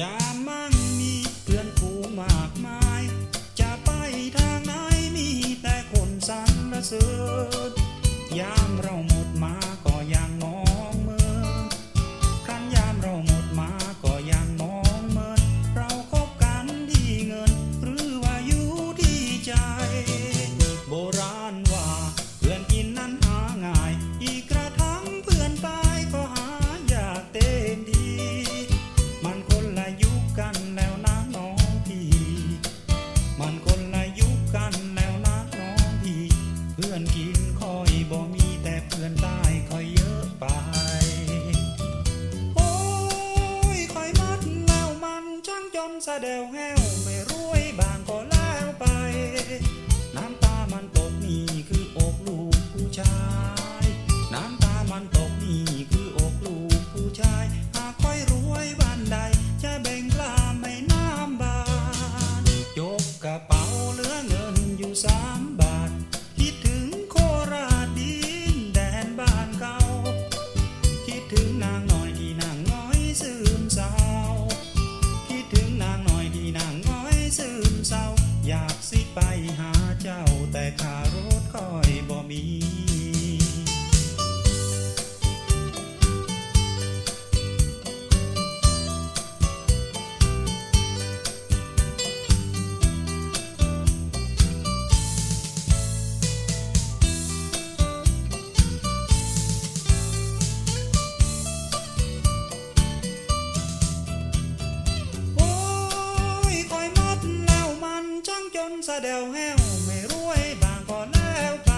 ยามมั่งมีเพื่อนผูงมากมาย จะไปทางไหนมีแต่คนสรรเสริญยามเราหมดมา พื่อนกินคอยบ่มีแต่เพื่อนตายคอยเยอะไป โอ้ยคอยมัดแล้วมันช่างจนสะเดวแห้ว สิไปหาเจ้าแต่ขารถคอยบ่มี สะเดวแห้วไม่รวยบางก็แล้วไป